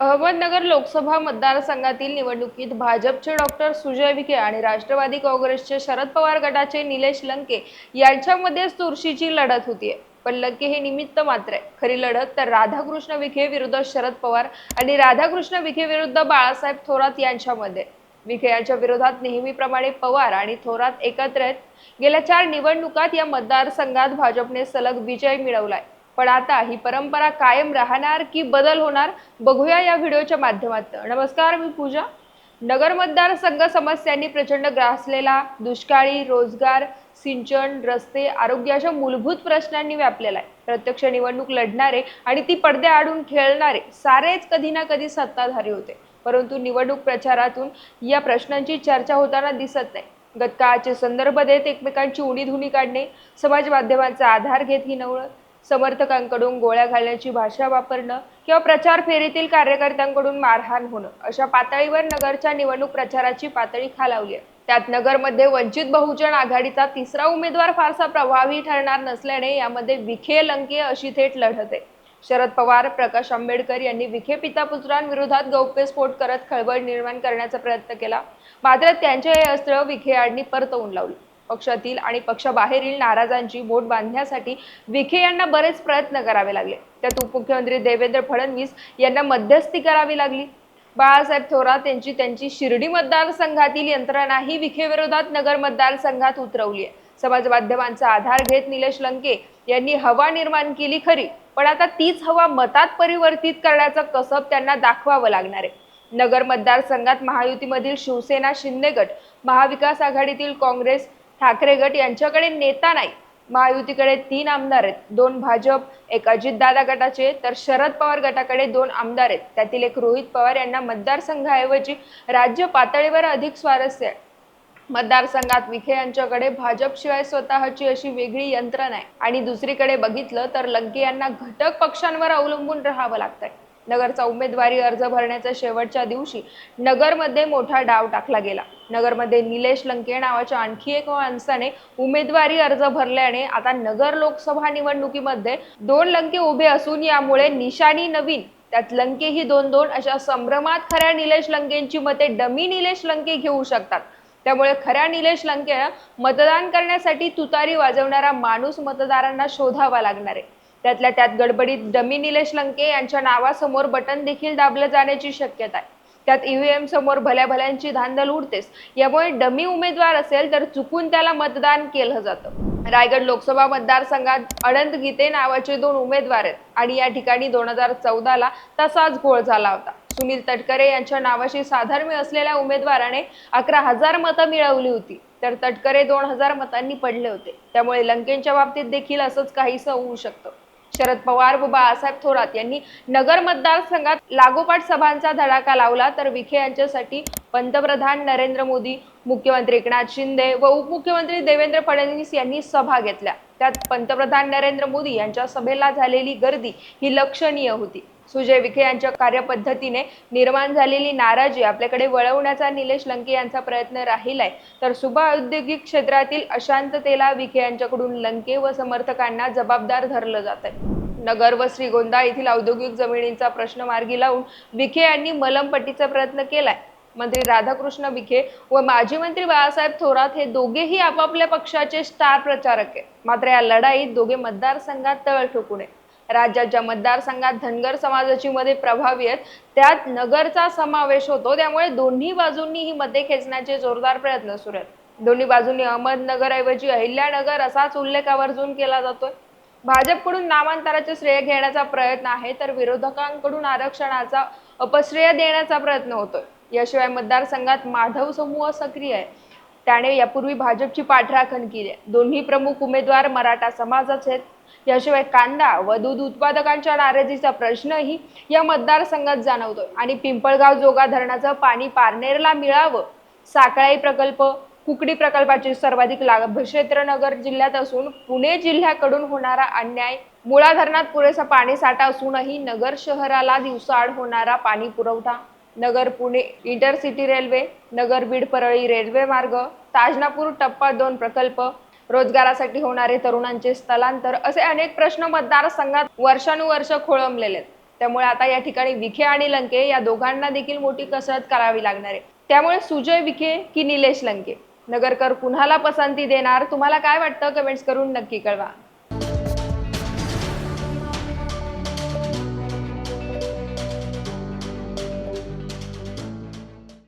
अहमदनगर लोकसभा मतदारसंघातील निवडणुकीत भाजपचे डॉक्टर सुजय विखे आणि राष्ट्रवादी काँग्रेसचे शरद पवार गटाचे निलेश लंके यांच्यामध्येच चुरशीची लढत होतीये. पण लंके हे निमित्त मात्र आहे. खरी लढत तर राधाकृष्ण विखे विरुद्ध शरद पवार आणि राधाकृष्ण विखे विरुद्ध बाळासाहेब थोरात यांच्यामध्ये. विखे यांच्या विरोधात नेहमीप्रमाणे पवार आणि थोरात एकत्र आहेत. गेल्या चार निवडणुकात या मतदारसंघात भाजपने सलग विजय मिळवलाय. पण आता ही परंपरा कायम राहणार की बदल होणार बघूया या व्हिडिओच्या माध्यमातून. नमस्कार मी पूजा. नगर मतदारसंघ समस्यांनी प्रचंड ग्रासलेला दुष्काळी रोजगार सिंचन रस्ते आरोग्याच्या मूलभूत प्रश्नांनी व्यापलेला आहे. प्रत्यक्ष निवडणूक लढणारे आणि ती पडद्या आडून खेळणारे सारेच कधी ना कधी सत्ताधारी होते. परंतु निवडणूक प्रचारातून या प्रश्नांची चर्चा होताना दिसत नाही. गतकाळाचे संदर्भ देत एकमेकांची उणीधुणी काढणे समाज माध्यमांचा आधार घेत ही नवळत समर्थकांकडून गोळ्या घालण्याची भाषा वापरणं किंवा प्रचार फेरीतील कार्यकर्त्यांकडून मारहाण होणं. अशा पातळीवर नगरच्या निवडणूक प्रचाराची पातळी खालावली आहे. त्यात नगरमध्ये वंचित बहुजन आघाडीचा तिसरा उमेदवार फारसा प्रभावी ठरणार नसल्याने यामध्ये विखे लंके अशी थेट लढत आहे. शरद पवार प्रकाश आंबेडकर यांनी विखे पिता पुत्रांविरोधात गौप्यस्फोट करत खळबळ निर्माण करण्याचा प्रयत्न केला. मात्र त्यांचे हे अस्त्र विखे आडनी परतवून लावले. पक्षातील आणि पक्षाबाहेरील नाराजांची बोट बांधण्यासाठी विखे यांना बरेच प्रयत्न करावे लागले. त्यात उपमुख्यमंत्री देवेंद्र फडणवीस यांना मध्यस्थी करावी लागली. बाळासाहेब थोरात यांची त्यांची शिर्डी मतदारसंघातील यंत्रणाही विखेविरोधात नगर मतदारसंघात उतरवली आहे. समाज माध्यमांचा आधार घेत निलेश लंके यांनी हवा निर्माण केली खरी पण आता तीच हवा मतात परिवर्तित करण्याचा कसब त्यांना दाखवावं लागणार आहे. नगर मतदारसंघात महायुतीमधील शिवसेना शिंदे गट महाविकास आघाडीतील काँग्रेस ठाकरे गट यांच्याकडे नेता नाही. महायुतीकडे तीन आमदार आहेत. दोन भाजप एक अजितदादा गटाचे तर शरद पवार गटाकडे दोन आमदार आहेत. त्यातील एक रोहित पवार यांना मतदारसंघाऐवजी राज्य पातळीवर अधिक स्वारस्य आहे. मतदारसंघात विखे यांच्याकडे भाजपशिवाय स्वतःची अशी वेगळी यंत्रणा आहे. आणि दुसरीकडे बघितलं तर लंके यांना घटक पक्षांवर अवलंबून राहावं लागतंय. नगरचा उमेदवारी अर्ज भरण्याच्या शेवटच्या दिवशी नगरमध्ये मोठा डाव टाकला गेला. नगरमध्ये निलेश लंके नावाच्या आणखी एक माणसाने उमेदवारी अर्ज भरल्याने आता नगर लोकसभा निवडणुकीमध्ये दोन लंके उभे असून यामुळे निशाणी नवीन त्यात लंके ही दोन दोन अशा संभ्रमात खऱ्या निलेश लंकेंची मते डमी निलेश लंके घेऊ शकतात. त्यामुळे खऱ्या निलेश लंके मतदान करण्यासाठी तुतारी वाजवणारा माणूस मतदारांना शोधावा लागणार आहे. त्यातल्या त्यात गडबडीत डमी निलेश लंके यांच्या नावासमोर बटन देखील दाबलं जाण्याची शक्यता आहे. त्यात ईव्हीएम समोर भल्या भल्यांची धांदल उडतेस यामुळे डमी उमेदवार असेल तर चुकून त्याला मतदान केलं जातं. रायगड लोकसभा मतदारसंघात अनंत गीते नावाचे दोन उमेदवार आहेत आणि या ठिकाणी दोन हजार चौदाला तसाच घोळ झाला होता. सुनील तटकरे यांच्या नावाशी साधर्म्य असलेल्या उमेदवाराने अकरा हजार मतं मिळवली होती. तर तटकरे दोन हजार मतांनी पडले होते. त्यामुळे लंकेंच्या बाबतीत देखील असंच काहीसं होऊ शकतं. शरद पवार व बाळासाहेब थोरात यांनी नगर मतदारसंघात लागोपाठ सभांचा धडाका लावला. तर विखे यांच्यासाठी पंतप्रधान नरेंद्र मोदी मुख्यमंत्री एकनाथ शिंदे व उपमुख्यमंत्री देवेंद्र फडणवीस यांनी सभा घेतल्या. त्यात पंतप्रधान नरेंद्र मोदी यांच्या सभेला झालेली गर्दी ही लक्षणीय होती. सुजय विखे यांच्या कार्यपद्धतीने निर्माण झालेली नाराजी आपल्याकडे वळवण्याचा निलेश लंके यांचा प्रयत्न राहिलाय. तर सुभा औद्योगिक क्षेत्रातील अशांततेला विखे यांच्याकडून लंके व समर्थकांना जबाबदार धरलं जात आहे नगर व श्रीगोंदा येथील औद्योगिक जमिनींचा प्रश्न मार्गी लावून विखे यांनी मलमपट्टीचा प्रयत्न केलाय. मंत्री राधाकृष्ण विखे व माजी मंत्री बाळासाहेब थोरात हे दोघेही आपापल्या पक्षाचे स्टार प्रचारक आहेत. मात्र या लढाईत दोघे मतदारसंघात तळ ठोकू नये राज्यात ज्या मतदारसंघात धनगर समाजाची मध्ये प्रभावी आहेत. त्यात नगरचा समावेश होतो. त्यामुळे दोन्ही बाजूंनी ही मते खेचण्याचे जोरदार प्रयत्न सुरू आहेत. दोन्ही बाजूंनी अहमदनगर ऐवजी अहिल्यानगर असाच उल्लेख आवर्जून केला जातोय. भाजपकडून नामांतराचे श्रेय घेण्याचा प्रयत्न आहे तर विरोधकांकडून आरक्षणाचा अपश्रेय देण्याचा प्रयत्न होतोय. याशिवाय मतदारसंघात माधव समूह सक्रिय आहे. त्याने यापूर्वी भाजपची पाठराखण केली आहे. दोन्ही प्रमुख उमेदवार मराठा समाजाचे आहेत. याशिवाय कांदा व दूध उत्पादकांच्या नाराजीचा प्रश्नही या मतदारसंघात जाणवतोय. आणि पिंपळगाव जोगा धरणाचं पाणी पारनेरला मिळावं साकळाई प्रकल्प कुकडी प्रकल्पाचे सर्वाधिक लाभक्षेत्र नगर जिल्ह्यात असून पुणे जिल्ह्याकडून होणारा अन्याय मुळा धरणात पुरेसा पाणी साठा असूनही नगर शहराला दिवसाआड होणारा पाणी पुरवठा Nagar Pune intercity railway Nagar Beed Parli railway मार्ग ताजनापूर टप्पा दोन प्रकल्प रोजगारासाठी होणारे तरुणांचे स्थलांतर असे अनेक प्रश्न मतदारसंघात वर्षानुवर्ष खोळंबलेले आहेत. त्यामुळे आता या ठिकाणी विखे आणि लंके या दोघांना देखील मोठी कसरत करावी लागणार आहे. त्यामुळे सुजय विखे की निलेश लंके? नगरकर कुणाला पसंती देणार? तुम्हाला काय वाटतं? कमेंट्स करून नक्की कळवा.